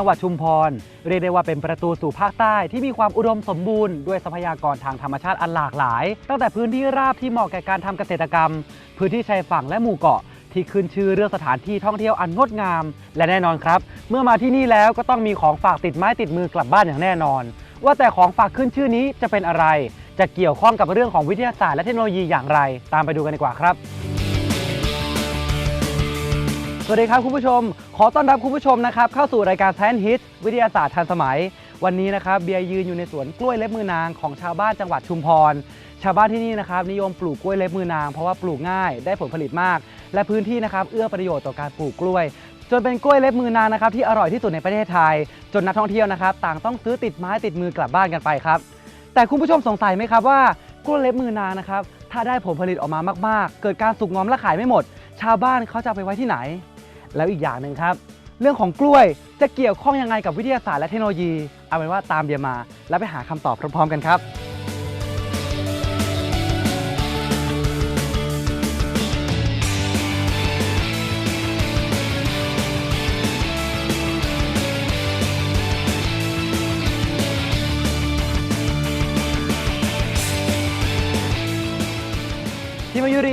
จังหวัดชุมพร เรียกได้ว่าเป็นประตูสู่ภาคใต้ที่มีความอุดมสมบูรณ์ด้วยทรัพยากรทางธรรมชาติอันหลากหลาย ตั้งแต่พื้นที่ราบที่เหมาะแก่การทำเกษตรกรรม พื้นที่ชายฝั่งและหมู่เกาะที่ขึ้นชื่อเรื่องสถานที่ท่องเที่ยวอันงดงาม และแน่นอนครับ เมื่อมาที่นี่แล้วก็ต้องมีของฝากติดไม้ติดมือกลับบ้านอย่างแน่นอน ว่าแต่ของฝากขึ้นชื่อนี้จะเป็นอะไร จะเกี่ยวข้องกับเรื่องของวิทยาศาสตร์และเทคโนโลยีอย่างไร ตามไปดูกันดีกว่าครับ วัสดีครับคุณผู้ชม ขอต้อนรับคุณผู้ชมนะครับเข้าสู่รายการ Science Hit วิทยาศาสตร์ทันสมัย วันนี้นะครับเบียร์ยืนอยู่ในสวนกล้วยเล็บมือนางของชาวบ้านจังหวัดชุมพร ชาวบ้านที่นี่นะครับนิยมปลูกกล้วยเล็บมือนางเพราะว่าปลูกง่ายได้ผลผลิตมาก และพื้นที่นะครับเอื้อประโยชน์ต่อการปลูกกล้วย จนเป็นกล้วยเล็บมือนางนะครับที่อร่อยที่สุดในประเทศไทย จนนักท่องเที่ยวนะครับต่างต้องซื้อติดไม้ติดมือกลับบ้านกันไปครับ แต่คุณผู้ชมสงสัยไหมครับว่ากล้วยเล็บมือนางนะครับถ้าได้ผลผลิตออกมามาก ๆ เกิดการสุกงอมและขายไม่หมด ชาวบ้านเขาจะไปไว้ที่ไหน แล้วอีกอย่างหนึ่งครับ เรื่องของกล้วยจะเกี่ยวข้องยังไงกับวิทยาศาสตร์และเทคโนโลยี เอาเป็นว่าตามเดียมา แล้วไปหาคำตอบพร้อมๆกันครับ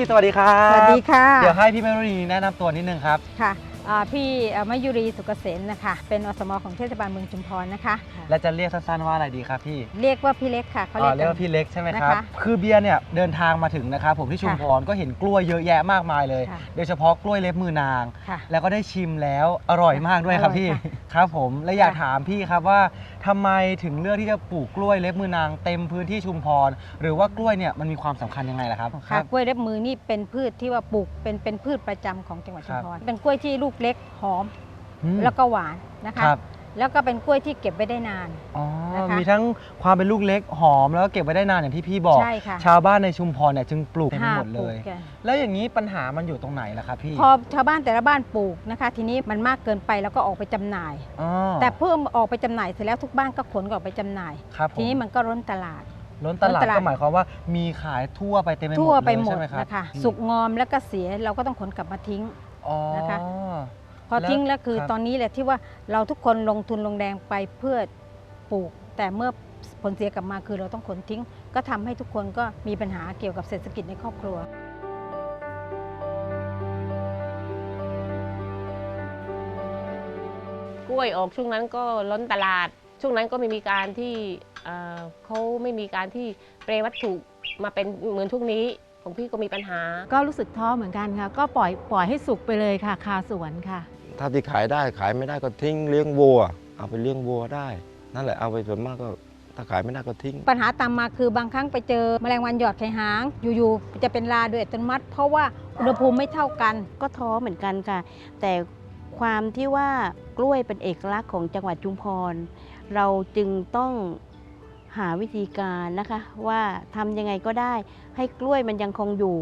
สวัสดีครับสวัสดีค่ะ เดี๋ยวให้พี่มายุรีแนะนำตัวนิดนึงครับ ค่ะอ่าพี่เอ่อมายุรีสุกเกษมนะคะ เป็นอสมของเทศบาลเมืองชุมพรนะคะ และจะเรียกสั้นๆว่าอะไรดีครับพี่เรียกว่าพี่เล็กค่ะเขาอ๋อเรีเรียยกกกันว่าพี่เล็กใช่ไหมครับ นะคะคือเบียร์เนี่ยเดินทางมาถึงนะครับผมที่ชุมพรก็เห็นกล้วยเยอะแยะมากมายเลย ค่ะ โดยเฉพาะกล้วยเล็บมือนาง ค่ะ แล้วก็ได้ชิมแล้วอร่อยมากด้วยครับอร่อยพี่ค่ะครับผม และอยากค่ะ ถามพี่ครับว่า ทำไมถึงเลือกที่จะปลูกกล้วยเล็บมือนางเต็มพื้นที่ชุมพร หรือว่ากล้วยเนี่ยมันมีความสำคัญยังไงล่ะครับ ค่ะกล้วยเล็บมือนี่เป็นพืชที่ว่าปลูกเป็นเป็นพืชประจำของจังหวัดคชุรัมบพรเป็นกล้วยที่ลูกเล็กหอม อืม แล้วก็หวานนะคะ ครับ แล้วก็เป็นกล้วยที่เก็บไว้ได้นาน อ๋อ นะคะมีทั้งความเป็นลูกเล็กหอมแล้วก็เก็บไว้ได้นานอย่างที่พี่บอก ใช่ค่ะ ชาวบ้านในชุมพรเนี่ยจึงปลูกเต็มไปหมดเลปลูกยกันแล้วอย่างนี้ปัญหามันอยู่ตรงไหนล่ะครับพี่พอชาวบ้านแต่ละบ้านปลูกนะคะ ทีนี้มันมากเกินไปแล้วก็ออกไปจำหน่ายอ๋อแต่เพิ่มออกไปจำหน่ายเสร็จแล้วทุกบ้านก็ขนออกไปจำหน่าย ครับผมทีนี้มันก็ล้นตลาด ล้นตลาดล้นตลาด ก็หมายความว่ามีขายทั่วไปเต็มไปหมดทั่วไปเลยหมดใช่ไหมครับนะคะ อืมสุกงอมแล้วก็เสียเราก็ต้องขนกลับมาทิ้ง อ๋อนะคะ พอแล้วทิ้งแล้วคือครับ ตอนนี้แหละที่ว่าเราทุกคนลงทุนลงแรงไปเพื่อปลูก แต่เมื่อผลเสียกลับมาคือเราต้องขนทิ้ง ก็ทำให้ทุกคนก็มีปัญหาเกี่ยวกับเศรษฐกิจในครอบครัว กล้วยออกช่วงนั้นก็ล้นตลาด ช่วงนั้นก็ไม่มีการที่เอ่อเขาไม่มีการที่เปรย์วัตถุมาเป็นเหมือนช่วงนี้ ของพี่ก็มีปัญหา ก็รู้สึกท้อเหมือนกันค่ะ ก็ปล่อยปล่อยให้สุกไปเลยค่ะ คาสวนค่ะ ถ้าที่ขายได้ขายไม่ได้ก็ทิ้งเลี้ยงวัว เอาไปเลี้ยงวัวได้ นั่นแหละเอาไปส่วนมากก็ถ้าขายไม่ได้ก็ทิ้ง ปัญหาตามมาคือบางครั้งไปเจอแมลงวันหยอดไข่หาง อยู่ๆจะเป็นราโดยอัตโนมัติ เพราะว่าอุณหภูมิไม่เท่ากัน ก็ท้อเหมือนกันค่ะ แต่ความที่ว่ากล้วยเป็นเอกลักษณ์ของจังหวัดชุมพร เราจึงต้องหาวิธีการนะคะ ว่าทำยังไงก็ได้ ให้กล้วยมันยังคงอยู่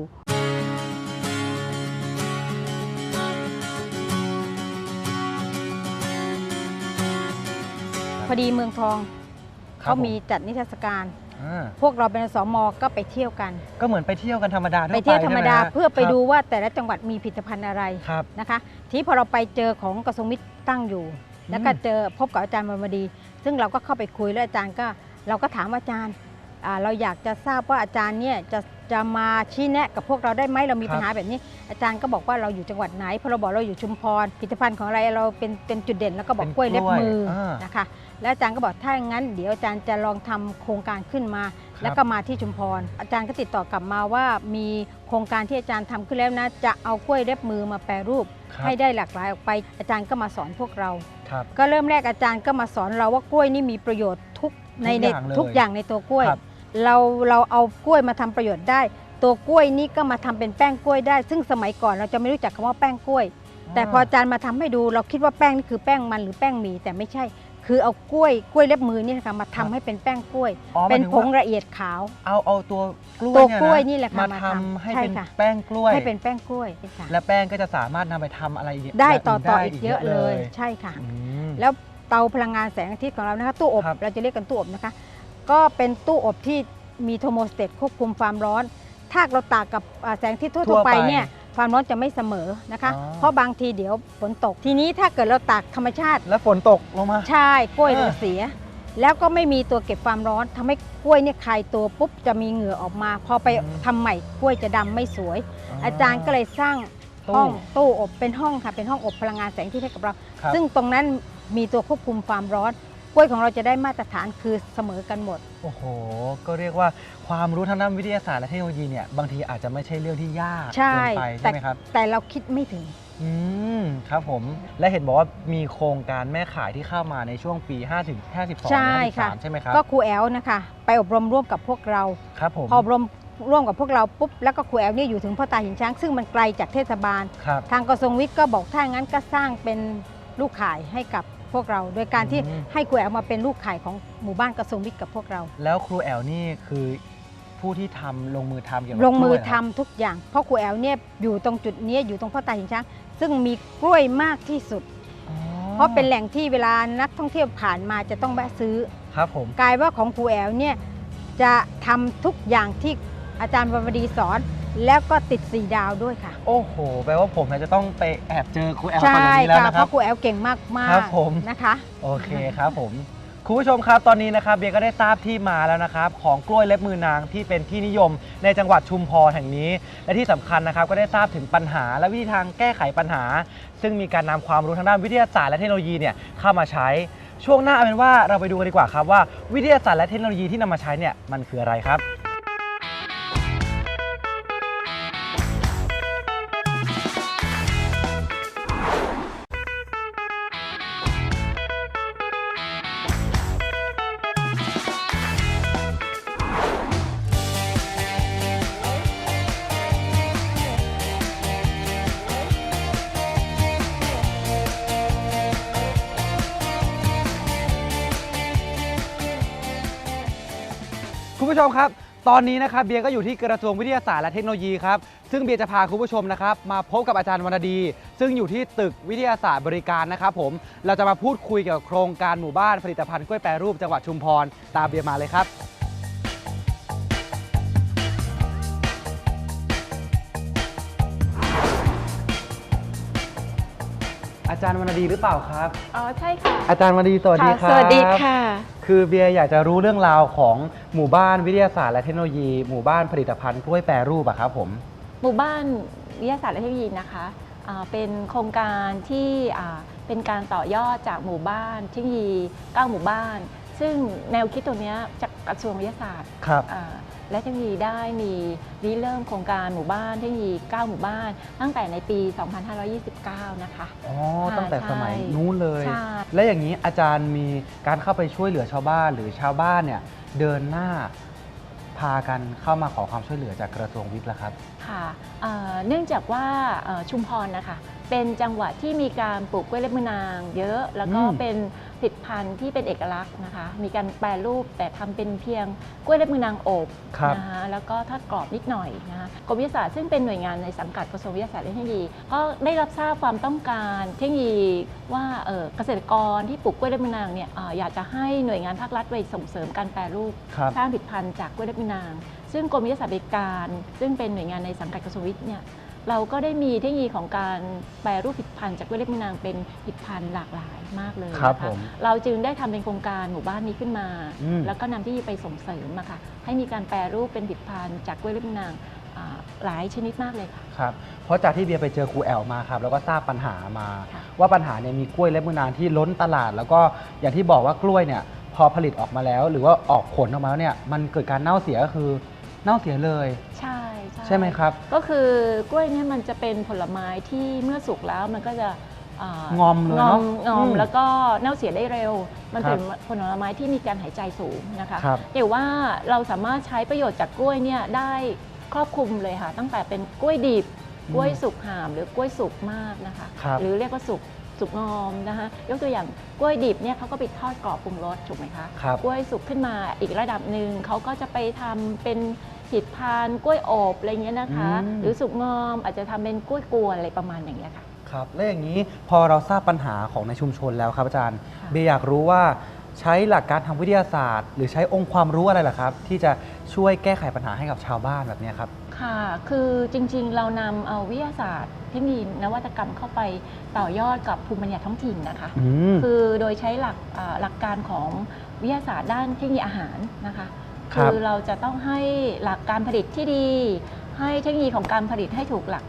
พอดีเมืองทองครับเขามีจัดนิทรรศการ อ่าพวกเราเป็นสมก็ไปเที่ยวกัน ก็เหมือนไปเที่ยวกันธรรมดาทั่วไปไปเที่ยวธรรมดาใช่หฮะเพื่อไปครับดูว่าแต่ละจังหวัดมีผลิตภัณฑ์อะไรครับ นะคะทีนี้พอเราไปเจอของกระทรวงมิตรตั้งอยู่ แล้วก็เจอพบกับอาจารย์บรมดี ซึ่งเราก็เข้าไปคุยแล้วอาจารย์ก็เราก็ถามว่าอาจารย์อ่า เราอยากจะทราบว่าอาจารย์เนี่ยจะจะมาชี้แนะกับพวกเราได้ไหมเรามีครับปัญหาแบบนี้ อาจารย์ก็บอกว่าเราอยู่จังหวัดไหนพอเราบอกเราอยู่ชุมพรผลิตภัณฑ์ของอะไรเราเป็นเป็นจุดเด่นแล้วก็บอกกล้วยเล็บมืออานะคะ แล้วอาจารย์ก็บอกถ้าอย่างนั้น เดี๋ยวอาจารย์จะลองทำโครงการขึ้นมาครับแล้วก็มาที่ชุมพร อาจารย์ก็ติดต่อกลับมาว่ามีโครงการที่อาจารย์ทำขึ้นแล้วนะจะเอากล้วยเล็บมือมาแปรรูปครับให้ได้หลากหลายออกไป อาจารย์ก็มาสอนพวกเราครับก็เริ่มแรกอาจารย์ก็มาสอนเราว่ากล้วยนี่มีประโยชน์ทุกในในทุทุกกออย่างย่างในตัวกล้วยครับ เราเราเอากล้วยมาทำประโยชน์ได้ ตัวกล้วยนี่ก็มาทำเป็นแป้งกล้วยได้ ซึ่งสมัยก่อนเราจะไม่รู้จักคำว่าแป้งกล้วย แต่พออาจารย์มาทำให้ดูเราคิดว่าแป้งนี่คือแป้งมันหรือแป้งหมี่แต่ไม่ใช่ คือเอากล้วยกล้วยเล็บมือนี่นะคะมาทำให้เป็นแป้งกล้วยอ๋อหเป็มายนถึงผงว่าละเอียดขาว เอาเอาตัวกล้วยตัวเนี่กล้วยะนี่แหละค่ะมามาทำทำให้ใช่เป็นค่ะแป้งกล้วยให้เป็นแป้งกล้วยค่ะและแป้งก็จะสามารถนำไปทำอะไรอีกได้ย่างต่อต่อได้อีกเยอะเลย ใช่ค่ะอืมแล้วเตาพลังงานแสงอาทิตย์ของเรานะคะตู้อบครับเราจะเรียกกันตู้อบนะคะ ก็เป็นตู้อบที่มีโทโมสเตตควบคุมความร้อน ถ้าเราตากกับอ่าแสงอาทิตย์ทั่วๆไปเนี่ยความร้อนจะไม่เสมอนะคะอ๋อเพราะบางทีเดี๋ยวฝนตก ทีนี้ถ้าเกิดเราตากธรรมชาติ แล้วฝนตกลงมา ใช่กล้วยเออมันเสีย แล้วก็ไม่มีตัวเก็บความร้อนทำให้กล้วยเนี่ยคลายตัวปุ๊บจะมีเหงื่อออกมา พอไปทำใหม่กล้วยจะดำไม่สวย อาจารย์ก็เลยสร้างตู้ห้องตู้อบเป็นห้องค่ะเป็นห้องอบพลังงานแสงอาที่ให้กับเราครับซึ่งตรงนั้นมีตัวควบคุมความร้อน กล้วยของเราจะได้มาตรฐานคือเสมอกันหมด โอ้โห ก็เรียกว่าความรู้ทางด้านวิทยาศาสตร์และเทคโนโลยีเนี่ยบางทีอาจจะไม่ใช่เรื่องที่ยากใช่เกินไปใช่ไหมครับแต่เราคิดไม่ถึง อืมครับผม และเห็นบอกว่ามีโครงการแม่ขายที่เข้ามาในช่วงปี 5 ถึง 52 ใช่ค่ะ53ใช่ไหมครับ ก็ครูแอลนะคะ ไปอบรมร่วมกับพวกเราครับผมพออบรมร่วมกับพวกเราปุ๊บแล้วก็ครูแอลเนี่ยอยู่ถึงพ่อตาหินช้าง ซึ่งมันไกลจากเทศบาล ครับ ทางกระทรวงวิทย์ก็บอกถ้างั้นก็สร้างเป็นลูกขายให้กับ พวกเรา โดยการที่อืม ให้ครูแอลมาเป็นลูกขายของหมู่บ้านกระทรวงวิทย์กับพวกเรา แล้วครูแอลนี่คือผู้ที่ทำลงมือทำเกี่ยวกับลงมือกล้วยเหรทำทุกอย่าง เพราะครูแอลเนี่ยอยู่ตรงจุดเนี้ยอยู่ตรงพ่อตาหินช้าง ซึ่งมีกล้วยมากที่สุด อ๋อเพราะเป็นแหล่งที่เวลานักท่องเที่ยวผ่านมาจะต้องแวะซื้อ ครับผม กลายว่าของครูแอลเนี่ยจะทำทุกอย่างที่อาจารย์บวดีสอน แล้วก็ติดสีดาวด้วยค่ะ โอ้โห แปลว่าผมเนี่ยจะต้องไปแอบเจอครูแอลตอนใช่นี้แล้วค่ะนะเพครับ ราะครูแอลเก่งมากมากครับผม นะคะ โอเคครับผม คุณผู้ชมครับตอนนี้นะครับเบียร์ก็ได้ทราบที่มาแล้วนะครับ ของกล้วยเล็บมือนางที่เป็นที่นิยมในจังหวัดชุมพรแห่งนี้ และที่สำคัญนะครับ ก็ได้ทราบถึงปัญหา และวิธีทางแก้ไขปัญหา ซึ่งมีการนำความรู้ทางด้านวิทยาศาสตร์และเทคโนโลยีเนี่ยเข้ามาใช้ ช่วงหน้าเอาเป็นว่าเราไปดูกันดีกว่าครับว่าวิทยาศาสตร์และเทคโนโลยีที่นำมาใช้เนี่ยมันคืออะไรครับ ผู้ชมครับ ตอนนี้นะครับเบียร์ก็อยู่ที่กระทรวงวิทยาศาสตร์และเทคโนโลยีครับซึ่งเบียร์จะพาคุณผู้ชมนะครับมาพบกับอาจารย์วรรณดี ซึ่งอยู่ที่ตึกวิทยาศาสตร์บริการนะครับผมเราจะมาพูดคุยเกี่ยวกับโครงการหมู่บ้านผลิตภัณฑ์กล้วยแปรรูปจังหวัดชุมพรตามเบียร์มาเลยครับ จารย์วรรณดีหรือเปล่าครับ อ๋อ ใช่ค่ะ อาจารย์วรรณดีสวัสดีครับ สวัสดีค่ะ คือเบียร์อยากจะรู้เรื่องราวของหมู่บ้านวิทยาศาสตร์และเทคโนโลยี หมู่บ้านผลิตภัณฑ์กล้วยแปรรูปอะครับผม หมู่บ้านวิทยาศาสตร์และเทคโนโลยีนะคะอ่าเป็นโครงการที่อ่าเป็นการต่อยอดจากหมู่บ้านเทคโนโลยี9หมู่บ้าน ซึ่งแนวคิดตัวเนี้ยจากกระทรวงวิทยาศาสตร์ครับอ่า และเทคโนโลยีได้มีริเริ่มโครงการหมู่บ้านเทคโนโลยี 9 หมู่บ้าน ตั้งแต่ในปี 2529 นะคะ อ๋อค่ะตั้งแต่สมัยใช่นู้นเลยใช่และอย่างนี้อาจารย์มีการเข้าไปช่วยเหลือชาวบ้านหรือชาวบ้านเนี่ยเดินหน้าพากันเข้ามาขอความช่วยเหลือจากกระทรวงวิทย์แล้วครับ ค่ะเอ่อเนื่องจากว่าเอ่อชุมพรนะคะ เป็นจังหวัดที่มีการปลูกกล้วยเล็บมือนางเยอะ แล้วก็อืม เป็นผลิตภัณฑ์ที่เป็นเอกลักษณ์นะคะ มีการแปรรูปแต่ทำเป็นเพียงกล้วยเล็บมือนางอบครับ นะคะแล้วก็ทอดกรอบนิดหน่อยนะคะกรมวิทยาศาสตร์ซึ่งเป็นหน่วยงานในสังกัดกระทรวงวิทยาศาสตร์และเทคโนโลยีก็ได้รับทราบความต้องการเทคโนโลยีว่าเอ่อเกษตรกรที่ปลูกกล้วยเล็บมือนางเนี่ยเอ่ออยากจะให้หน่วยงานภาครัฐไปส่งเสริมการแปรรูป ครับ สร้างผลิตภัณฑ์จากกล้วยเล็บมือนาง ซึ่งกรมวิทยาศาสตร์บริการ ซึ่งเป็นหน่วยงานในสังกัดกระทรวงวิทย์เนี่ย เราก็ได้มีเทคโนโลยีของการแปรรูปผลิตภัณฑ์จากกล้วยเล็บมือนางเป็นผลิตภัณฑ์หลากหลายมากเลยครับนะะผมเราจึงได้ทำเป็นโครงการหมู่บ้านนี้ขึ้นมา อืม แล้วก็นำที่ไปส่งเสริมอะค่ะให้มีการแปรรูปเป็นผลิตภัณฑ์จากกล้วยเล็บมือนางอ่าหลายชนิดมากเลยค่ะ ครับ เพราะจากที่เบียร์ไปเจอครูแอลมาครับ แล้วก็ทราบปัญหามา ค่ะ ว่าปัญหาเนี่ยมีกล้วยเล็บมือนางที่ล้นตลาด แล้วก็อย่างที่บอกว่ากล้วยเนี่ย พอผลิตออกมาแล้ว หรือว่าออกผลออกมาแล้วเนี่ยมันเกิดการเน่าเสียก็คือเน่าเสียเลย ใช่ ใช่ไหมครับ ก็คือกล้วยเนี่ยมันจะเป็นผลไม้ที่เมื่อสุกแล้วมันก็จะางอมเลยงอเนอะมงอมอืมแล้วก็เน่าเสียได้เร็ว มันครับเป็นผลไม้ที่มีการหายใจสูงนะคะครับแต่ว่าเราสามารถใช้ประโยชน์จากกล้วยเนี่ยได้ครอบคลุมเลยค่ะ ตั้งแต่เป็นกล้วยดิบอืมกล้วยสุกห่ามหรือกล้วยสุกมากนะคะครับหรือเรียกว่าสุกสุกงอมนะคะยกตัวอย่างกล้วยดิบเนี่ยเขาก็ไปทอดกรอบปรุงรสถูกไหมคะครับกล้วยสุกขึ้นมาอีกระดับหนึ่งเขาก็จะไปทำเป็น ผลิตภัณฑ์กล้วยอบอะไรเงี้ยนะคะ อืม หรือสุกงอมอาจจะทำเป็นกล้วยกวนอะไรประมาณอย่างเงี้ยค่ะ ครับและอย่างนี้พอเราทราบปัญหาของในชุมชนแล้วครับอาจารย์ ค่ะ เบียร์อยากรู้ว่าใช้หลักการทางวิทยาศาสตร์ หรือใช้องค์ความรู้อะไรล่ะครับ ที่จะช่วยแก้ไขปัญหาให้กับชาวบ้านแบบเนี้ยครับ ค่ะ คือจริงๆ เรานำเอาวิทยาศาสตร์เทคโนโลยีนวัตกรรมเข้าไปต่อยอดกับภูมิปัญญาท้องถิ่นนะคะ อืม คือโดยใช้หลักอ่าหลักการของวิทยาศาสตร์ด้านเทคโนโลยีอาหารนะคะ ครับอเราจะต้องให้หลักการผลิตที่ดี ให้เทคโนโลยีของการผลิตให้ถูกหลัก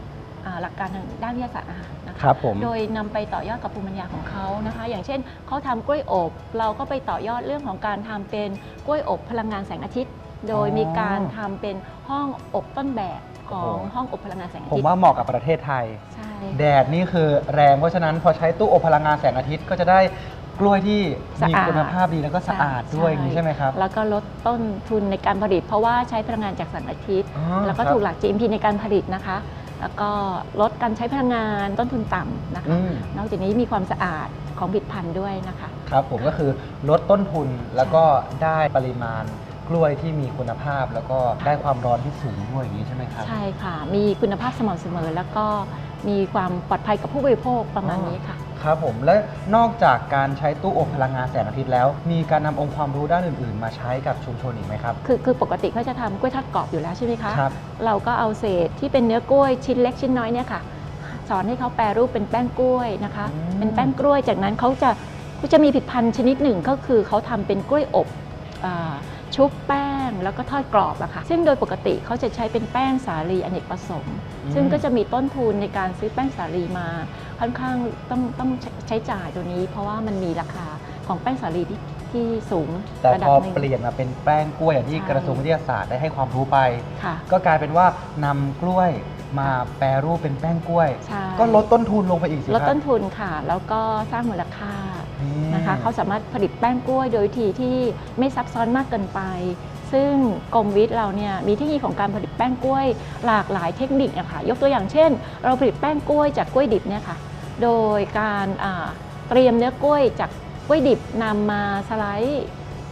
อ่าหลักการทางด้านวิทยาศาสตร์อาหารนะคะครับผมโดยนำไปต่อยอดกับภูมิปัญญาของเขานะคะ อย่างเช่นเขาทำกล้วยอบ เราก็ไปต่อยอดเรื่องของการทำเป็นกล้วยอบพลังงานแสงอาทิตย์ โดยมีการทำเป็นห้องอบต้นแบบของห้องอบพลังงานแสงอาผมทิตย์ว่าเหมาะกับประเทศไทยใช่แดดนี่คือแรงเพราะฉะนั้นพอใช้ตู้อบพลังงานแสงอาทิตย์ก็จะได้ กล้วยที่มีคุณภาพดีแล้วก็สะอาดด้วยอย่างนี้ใช่ไหมครับ แล้วก็ลดต้นทุนในการผลิต เพราะว่าใช้พลังงานจากแสงอาทิตย์อ๋อแล้วก็ครับถูกหลัก GMP ในการผลิตนะคะ แล้วก็ลดการใช้พลังงานต้นทุนต่ำนะคะอืมนอกจากนี้มีความสะอาดของผลิตภัณฑ์ด้วยนะคะ ครับผมก็คือลดต้นทุนแล้วก็ได้ปริมาณกล้วยที่มีคุณภาพแล้วก็ได้ความร้อนที่สูงด้วยอย่างนี้ใช่ไหมครับ ใช่ค่ะ มีคุณภาพสม่ำเสมอ แล้วก็มีความปลอดภัยกับผู้บริโภคประมาณนี้ค่ะ ครับผมและนอกจากการใช้ตู้อบพลังงานแสงอาทิตย์แล้ว มีการนำองค์ความรู้ด้านอื่นๆ มาใช้กับชุมชนอีกไหมครับ คือคือปกติเขาจะทำกล้วยทอดกรอบอยู่แล้วใช่ไหมคะครับ เราก็เอาเศษที่เป็นเนื้อกล้วยชิ้นเล็กชิ้นน้อยเนี่ยค่ะ สอนให้เขาแปรรูปเป็นแป้งกล้วยนะคะ อืม เป็นแป้งกล้วยจากนั้นเขาจะเขาจะมีผลิดพันธุ์ชนิดหนึ่งก็คือเขาทำเป็นกล้วยอบอาชุบแป้งแล้วก็ทอดกรอบอะค่ะซึ่งโดยปกติเขาจะใช้เป็นแป้งสาลีอเนกประสงค์ ซึ่งก็จะมีต้นทุนในการซื้อแป้งสาลีมา ค่อนข้างต้องต้องใช้จ่ายตัวนี้ เพราะว่ามันมีราคาของแป้งสาลีที่ที่สูงแต่ระดัพบอหนึ่ง เปลี่ยนมาเป็นแป้งกล้วยอย่างที่ใช่ กระทรวงวิทยาศาสตร์ได้ให้ความรู้ไป ค่ะก็กลายเป็นว่านำกล้วยมาแปรรูปเป็นแป้งกล้วย ใช่ก็ลดต้นทุนลงไปอีกสิลดครับต้นทุนค่ะ แล้วก็สร้างมูลค่าอืมนะคะเขาสามารถผลิตแป้งกล้วยโดยวิธีที่ไม่ซับซ้อนมากเกินไป ซึ่งกรมวิทย์เราเนี่ยมีเทคนิคของการผลิตแป้งกล้วยหลากหลายเทคนิคอะค่ะยกตัวอย่างเช่น เราผลิตแป้งกล้วยจากกล้วยดิบเนี่ยค่ะโดยการอ่าเตรียมเนื้อกล้วยจากกล้วยดิบนำมาสไลด์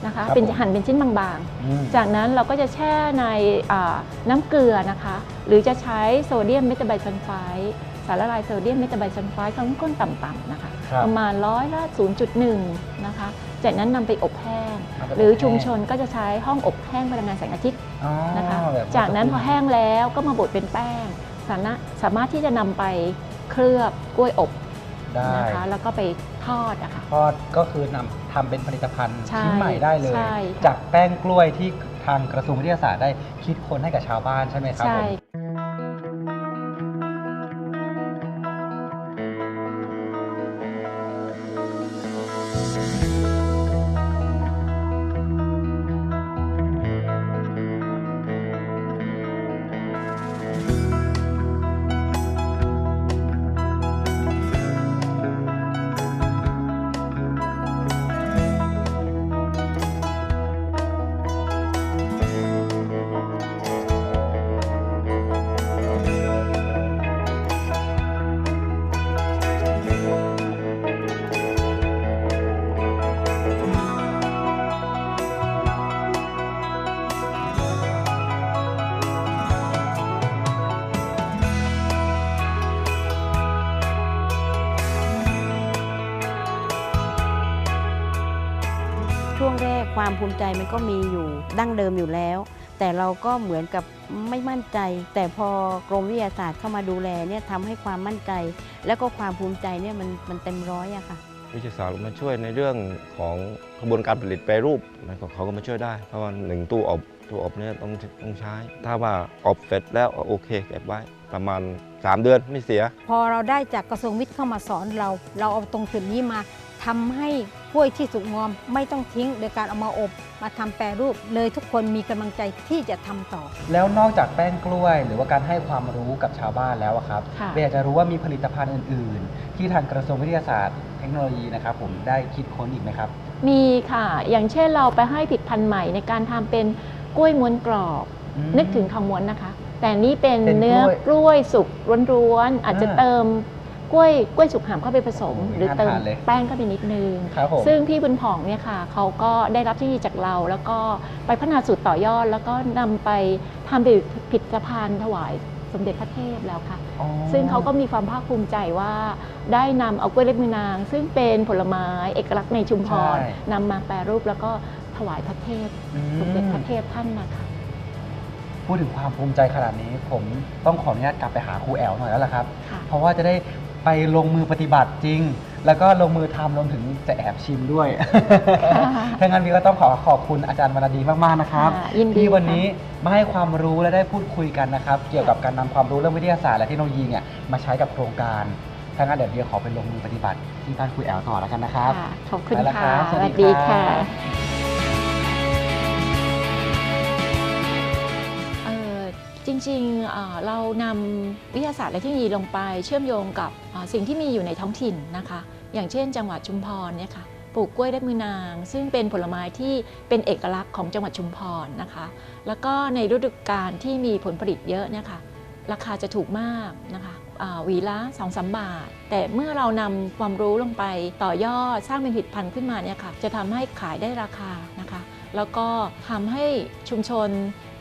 นะคะครับเป็นผมหั่นเป็นชิ้นบางอืมๆจากนั้นเราก็จะแช่ในอ่าน้ำเกลือนะคะ หรือจะใช้โซเดียมเมตาไบซัลไฟด์สารละลายโซเดียมเมตาไบซัลไฟด์ความเข้มข้นต่ำๆนะคะครับประมาณร้อยละ 0.1 นะคะ จากนั้นนำไปอบแห้งเอาไปหรืออบแห้งชุมชนก็จะใช้ห้องอบแห้งพลังงานแสงอาทิตย์อ๋อนะคะแบบจากนั้นพอแห้งแล้วก็มาบดเป็นแป้ง สามารถสามารถที่จะนำไปเคลือบกล้วยอบได้นะคะแล้วก็ไปทอดอะค่ะทอดก็คือนำทำเป็นผลิตภัณฑ์ใช่ชิ้นใหม่ได้เลยใช่ค่ะจากแป้งกล้วยที่ทางกระทรวงวิทยาศาสตร์ได้คิดค้นให้กับชาวบ้านใช่ไหมครับใช่ ช่วงแรกความภูมิใจมันก็มีอยู่ดั้งเดิมอยู่แล้ว แต่เราก็เหมือนกับไม่มั่นใจ แต่พอกรมวิทยาศาสตร์เข้ามาดูแลเนี่ยทำให้ความมั่นใจ แล้วก็ความภูมิใจเนี่ยมันมันเต็มร้อยอะค่ะวิทยาศาสตร์มาช่วยในเรื่องของกระบวนการผลิตแปรรูปนะเขาก็มาช่วยได้ เพราะว่าหนึ่งตู้อบตู้อบเนี่ยต้องต้องใช้ ถ้าว่าอบเสร็จแล้วโอเคเก็บไว้ประมาณ 3 เดือนไม่เสีย พอเราได้จากกระทรวงวิทย์เข้ามาสอนเรา เราเอาตรงจุดนี้มา ทำให้กล้วยที่สุกงอมไม่ต้องทิ้ง โดยการเอามาอบ มาทำแปรรูปเลยทุกคนมีกำลังใจที่จะทำต่อ แล้วนอกจากแป้งกล้วย หรือว่าการให้ความรู้กับชาวบ้านแล้วอะครับค่ะเบลอยากจะรู้ว่ามีผลิตภัณฑ์อื่น ๆ ที่ทางกระทรวงวิทยาศาสตร์เทคโนโลยีนะครับผมได้คิดค้นอีกไหมครับ มีค่ะ อย่างเช่นเราไปให้ผลิดพันธุ์ใหม่ในการทำเป็นกล้วยม้วนกรอบอืมนึกถึงทองม้วนนะคะ แต่นี่เป็นเป็นกล้วยเนื้อกล้วยสุกร้วนๆอาจจะอ่าเติม กล้วยกล้วยสุกหามเข้าไปผสมโอ้โหหรือเติมน่าทานเลยแป้งเข้าไปนิดนึงครับผมซึ่งพี่บุญผ่องเนี่ยค่ะเขาก็ได้รับที่จากเรา แล้วก็ไปพัฒนาสูตรต่อยอด แล้วก็นำไปทำเป็นผลิตภัณฑ์ถวายสสมเด็จพระเทพแล้วค่ะอ๋อซึ่งเขาก็มีความภาคภูมิใจว่า ได้นำเอากล้วยเล็บมือนาง ซึ่งเป็นผลไม้เอกลักษณ์ในชุมพรใช่นำมาแปรรูปแล้วก็ถวายพระเทพอืมสมเด็จพระเทพท่านนะคะพูดถึงความภูมิใจขนาดนี้ ผมต้องขออนุญาตกลับไปหาครูแอลหน่อยแล้วล่ะครับค่ะเพราะว่าจะได้ ไปลงมือปฏิบัติจริง แล้วก็ลงมือทำรวมถึงจะแอบชิมด้วยถ้างั้นพี่ก็ต้องขอขอบคุณอาจารย์วรรณดีมากๆนะครับค่ะยินดีที่วันค่ะนี้มาให้ความรู้และได้พูดคุยกันนะครับ เกี่ยวกับการนำความรู้เรื่องวิทยาศาสตร์และเทคโนโลยีเนี่ยมาใช้กับโครงการถ้างั้นเดี๋ยวเบียร์ขอไปลงมือปฏิบัติที่บ้านครูแอลต่อแล้วกันนะครับ ค่ะขอบคุณไปแล้วครัค่ะบสสวัสดีวัสดีครัค่ะ ริงๆเรานำวิทยาศาสตร์และเทคโนโลยีลงไป เชื่อมโยงกับสิ่งที่มีอยู่ในท้องถิ่นนะคะ อย่างเช่น จังหวัดชุมพรเนี่ยค่ะปลูกกล้วยเล็บมือนาง ซึ่งเป็นผลไม้ที่เป็นเอกลักษณ์ของจังหวัดชุมพรนะคะ แล้วก็ในฤดูกาลที่มีผลผลิตเยอะเนี่ยค่ะราคาจะถูกมากนะคะหวีละ2อสบาท แต่เมื่อเรานำความรู้ลงไปต่อยอดสร้างเป็นผลิตภัณฑ์ขึ้นมาเนี่ยค่ะจะทำให้ขายได้ราคานะคะ แล้วก็ทำให้ชุมชน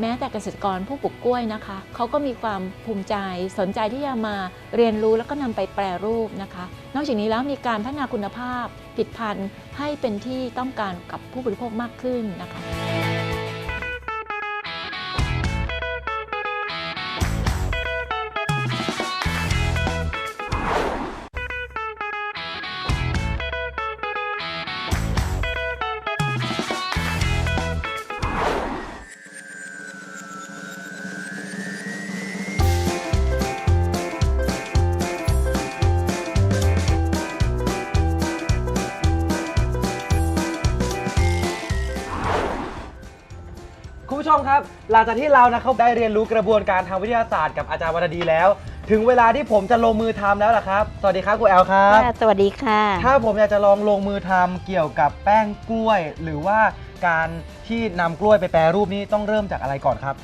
แม้แต่เกษตรกรผู้ปลูกกล้วยนะคะเขาก็มีความภูมิใจสนใจที่จะมาเรียนรู้แล้วก็นำไปแปรรูปนะคะ นอกจากนี้แล้วมีการพัฒนาคุณภาพผลิตภัณฑ์ให้เป็นที่ต้องการกับผู้บริโภคมากขึ้นนะคะ ผู้ชมครับ หลังจากที่เรานะครับได้เรียนรู้กระบวนการทางวิทยาศาสตร์กับอาจารย์วรรณดีแล้ว ถึงเวลาที่ผมจะลงมือทำแล้วล่ะครับ สวัสดีครับครูแอลครับ ค่ะสวัสดีค่ะ ถ้าผมอยากจะลองลงมือทำเกี่ยวกับแป้งกล้วย หรือว่าการที่นำกล้วยไปแปรรูปนี่ต้องเริ่มจากอะไรก่อนครับ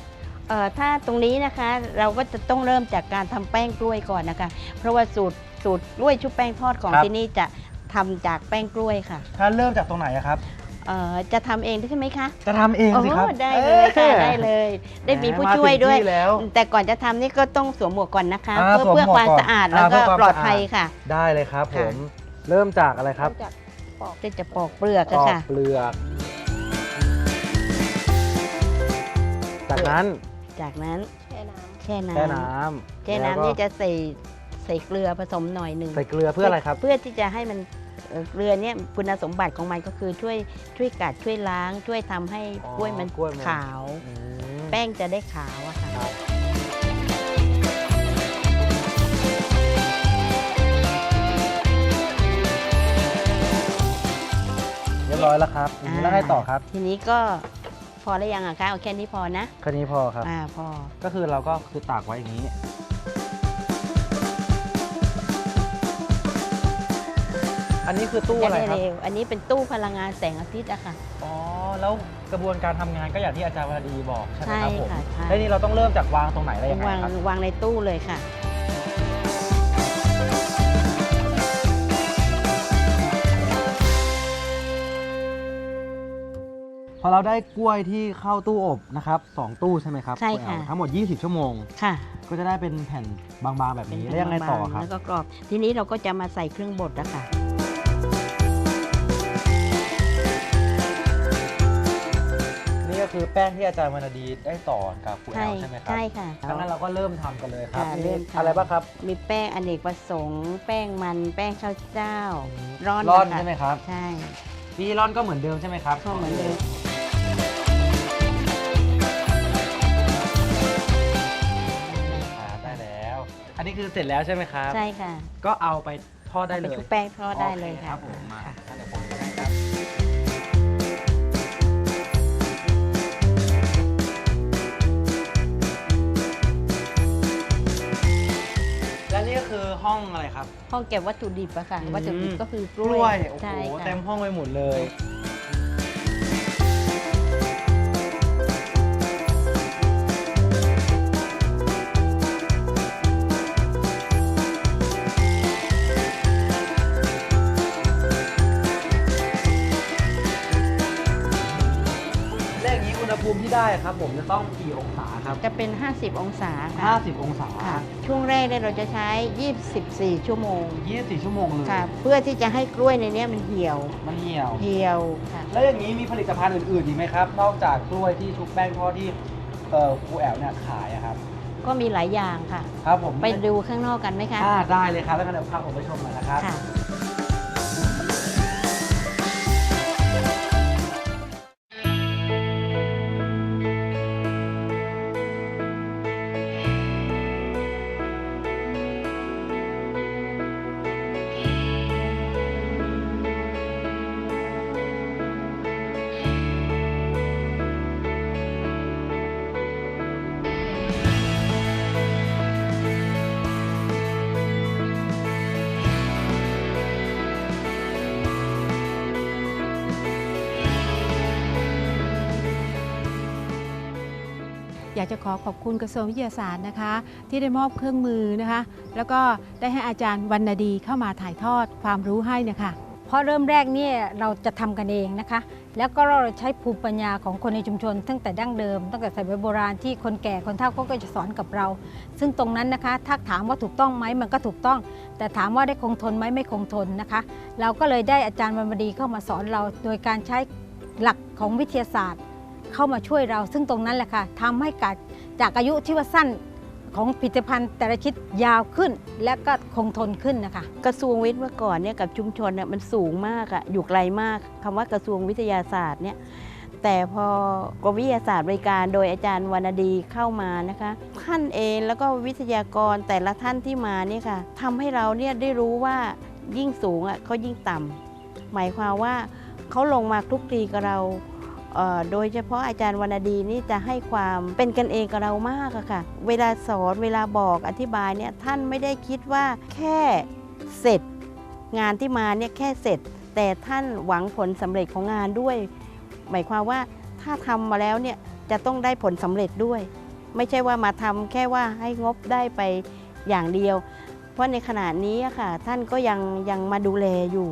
เอ่อถ้าตรงนี้นะคะเราก็จะต้องเริ่มจากการทำแป้งกล้วยก่อนนะคะ เพราะว่าสูตรสูตรกล้วยชุบแป้งทอดของครับ ที่นี่จะทำจากแป้งกล้วยค่ะ ถ้าเริ่มจากตรงไหนอะครับ เอ่อจะทำเองใช่ไหมคะจะทำเองสิครับโได้เลยค่ะอ้ได้เลย ได้มีแหผู้มาช่วยถึงด้วยที่แล้ว แต่ก่อนจะทำนี่ก็ต้องสวมหมวกก่อนนะคะ อ่าเพื่อสวมหมวกเพื่อความก่อนสะอาดอ่าแล้วก็เพื่อความปลอดสะอาด ภัยค่ะ ได้เลยครับผค่ะ มเริ่มจากอะไรครับจากปอกจะปอกเปลือกปอะอกค่ะ เปลือกจากนั้นจากนั้นแช่น้ำแช่น้ำแช่แล้วก็น้ำนี่จะใส่ใส่เกลือผสมหน่อยหนึ่งใส่เกลือเพื่ออะไรครับ เพื่อที่จะให้มัน เอ่อเกลือเนี่ยคุณสมบัติของมันก็คือช่วยช่วยกัดช่วยล้าง ช่วยทำให้อ๋อกล้วยมันกล้วยมัน ขาว อืม แป้งจะได้ขาวอะค่ะครับเรียบร้อยแล้วครับทีนี้แล้วไงต่อครับทีนี้ก็พอแล้วยังอะคะเอาแค่นี้พอนะแค่นี้พอครับ อ่าพอก็คือเราก็คือตากไว้อย่างนี้ อันนี้คือตู้อะไรครับเร็วอันนี้เป็นตู้พลังงานแสงอาทิตย์อะค่ะ อ๋อ แล้วกระบวนการทำงานก็อย่างที่อาจารย์วรดีบอกใช่ไหมครับผมใช่ค่ะใช่แล้วนี่เราต้องเริ่มจากวางตรงไหนอะไรยังไงวางครับ วางในตู้เลยค่ะพอเราได้กล้วยที่เข้าตู้อบนะครับสองตู้ใช่ไหมครับใช่ค่ะณแอลทั้งหมด 20 ชั่วโมงค่ะ ก็จะได้เป็นแผ่นบางๆแบบนี้แล้วยังไงต่อครับแล้วก็กรอบ ทีนี้เราก็จะมาใส่เครื่องบดอะค่ะ คือแป้งที่อาจารย์วรรณดีได้ต่อกับครูแอใช่ลใช่ไหมครับใช่ค่ะดังนั้นเราก็เริ่มทำกันเลยครับค่ะมีเริ่มทำอะไรบ้างครับ มีแป้งอเนกประสงค์ แป้งมันแป้งข้าวเจ้า ร่อนร่อนนะคะใช่ไหมครับใช่วิธีร่อนก็เหมือนเดิมใช่ไหมครับก็เหมือนเดิมครับได้แล้ว อันนี้คือเสร็จแล้วใช่ไหมครับ ใช่ค่ะ ก็เอาไปทอดได้เลไปยชุบแป้งทอดได้เลยโอคค่ะรับผมมาค่ะเดี๋ยวผม ครับและนี่ก็คือห้องอะไรครับ ห้องเก็บวัตถุดิบอะค่ะอืมวัตถุดิบก็คือกกล้ล้ววยยโอ้โหใช่ค่ะ เต็มห้องไปหมดเลย ได้ครับผมจะต้องกี่องศาครับ จะเป็น 50 องศาค่ะ50 องศาค่ะ ช่วงแรกเนี่ยเราจะใช้ 24 ชั่วโมง 24 ชั่วโมงเลยค่ะ เพื่อที่จะให้กล้วยในเนี้ยมันเหี่ยว มันเหี่ยว เหี่ยวค่ะ แล้วอย่างนี้มีผลิตภัณฑ์อื่นๆอีกไหมครับ นอกจากกล้วยที่ชุบแป้งทอดที่เอ่อครูแอลเนี่ยขายอะครับ ก็มีหลายอย่างค่ะ ครับผม ไปดูข้างนอกกันไหมคะ อ่าได้เลยครับ แล้วกันเดี๋ยวพาผมไปชมหน่อยนะครับ ค่ะ อยากจะขอขอบคุณกระทรวงวิทยาศาสตร์นะคะ ที่ได้มอบเครื่องมือนะคะ แล้วก็ได้ให้อาจารย์วรรณดีเข้ามาถ่ายทอดความรู้ให้นะคะเพราะเริ่มแรกเนี่ยเราจะทำกันเองนะคะ แล้วก็เราใช้ภูมิปัญญาของคนในชุมชน ตั้งแต่ดั้งเดิม ตั้งแต่สมัยโบราณที่คนแก่คนเฒ่าเขาก็จะสอนกับเรา ซึ่งตรงนั้นนะคะถ้าถามว่าถูกต้องไหมมันก็ถูกต้อง แต่ถามว่าได้คงทนไหมไม่คงทนนะคะ เราก็เลยได้อาจารย์วรรณดีเข้ามาสอนเรา โดยการใช้หลักของวิทยาศาสตร์ เข้ามาช่วยเรา ซึ่งตรงนั้นแหละค่ะทำให้กัดจากอายุที่ว่าสั้นของผลิตภัณฑ์แต่ละชิ้นยาวขึ้น และก็คงทนขึ้นนะคะ กระทรวงวิทย์เมื่อก่อนเนี่ยกับชุมชนเนี่ยมันสูงมากอะอยู่ไกลมากคำว่ากระทรวงวิทยาศาสตร์เนี่ยแต่พอกรมวิทยาศาสตร์บริการโดยอาจารย์วรรณดีเข้ามานะคะ ท่านเองแล้วก็วิทยากรแต่ละท่านที่มาเนี่ยค่ะทำให้เราเนี่ยได้รู้ว่ายิ่งสูงอะเขายิ่งต่ำหมายความว่าเขาลงมาคลุกคลีกับเรา โดยเฉพาะอาจารย์วรรณดีนี่จะให้ความเป็นกันเองกับเรามากอะค่ะ เวลาสอนเวลาบอกอธิบายเนี่ยท่านไม่ได้คิดว่าแค่เสร็จ งานที่มาเนี่ยแค่เสร็จ แต่ท่านหวังผลสำเร็จของงานด้วย หมายความว่าถ้าทำมาแล้วเนี่ยจะต้องได้ผลสำเร็จด้วย ไม่ใช่ว่ามาทำแค่ว่าให้งบได้ไปอย่างเดียว เพราะในขณะนี้ค่ะ ท่านก็ยังยังมาดูแลอยู่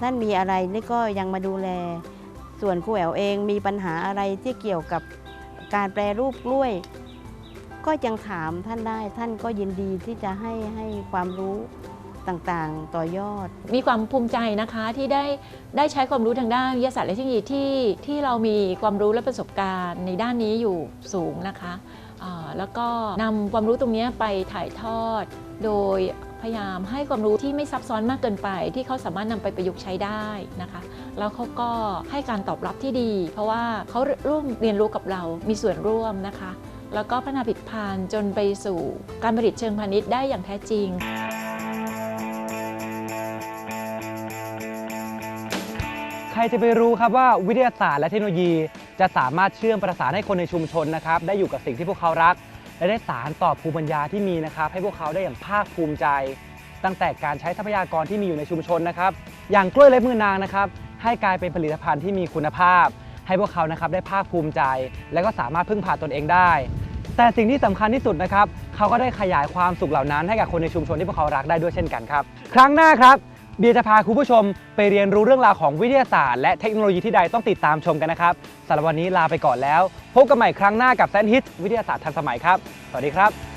ท่านมีอะไรนี่ก็ยังมาดูแล ส่วนครูแอวเองมีปัญหาอะไรที่เกี่ยวกับการแปรรูปกล้วย ก็ยังถามท่านได้ ท่านก็ยินดีที่จะให้ให้ความรู้ต่างๆ ต่อยอด มีความภูมิใจนะคะที่ได้ได้ใช้ความรู้ทางด้านวิทยาศาสตร์และเทคโนโลยีที่ที่เรามีความรู้และประสบการณ์ในด้านนี้อยู่สูงนะคะ แล้วก็นำความรู้ตรงนี้ไปถ่ายทอดโดย ยายามให้ความรู้ที่ไม่ซับซ้อนมากเกินไป ที่เขาสามารถนำไปประยุกต์ใช้ได้นะคะ แล้วเขาก็ให้การตอบรับที่ดี เพราะว่าเขาร่วมเรียนรู้กับเรา มีส่วนร่วมนะคะ แล้วก็พัฒนาผลิตภัณฑ์จนไปสู่การผลิตเชิงพาณิชย์ได้อย่างแท้จริงใครจะไปรู้ครับว่าวิทยาศาสตร์และเทคโนโลยี จะสามารถเชื่อมประสานให้คนในชุมชนนะครับได้อยู่กับสิ่งที่พวกเขารัก และได้สารต่อภูมิปัญญาที่มีนะครับ ให้พวกเขาได้อย่างภาคภูมิใจ ตั้งแต่การใช้ทรัพยากรที่มีอยู่ในชุมชนนะครับ อย่างกล้วยเล็บมือนางนะครับ ให้กลายเป็นผลิตภัณฑ์ที่มีคุณภาพ ให้พวกเขานะครับได้ภาคภูมิใจ และก็สามารถพึ่งพาตนเองได้ แต่สิ่งที่สำคัญที่สุดนะครับเขาก็ได้ขยายความสุขเหล่านั้น ให้กับคนในชุมชนที่พวกเขารักได้ด้วยเช่นกันครับ ครั้งหน้าครับ เบียร์จะพาคุณผู้ชมไปเรียนรู้เรื่องราวของวิทยาศาสตร์และเทคโนโลยีที่ใดต้องติดตามชมกันนะครับสำหรับวันนี้ลาไปก่อนแล้ว พบกันใหม่ครั้งหน้ากับแซนฮิตวิทยาศาสตร์ทันสมัยครับ สวัสดีครับ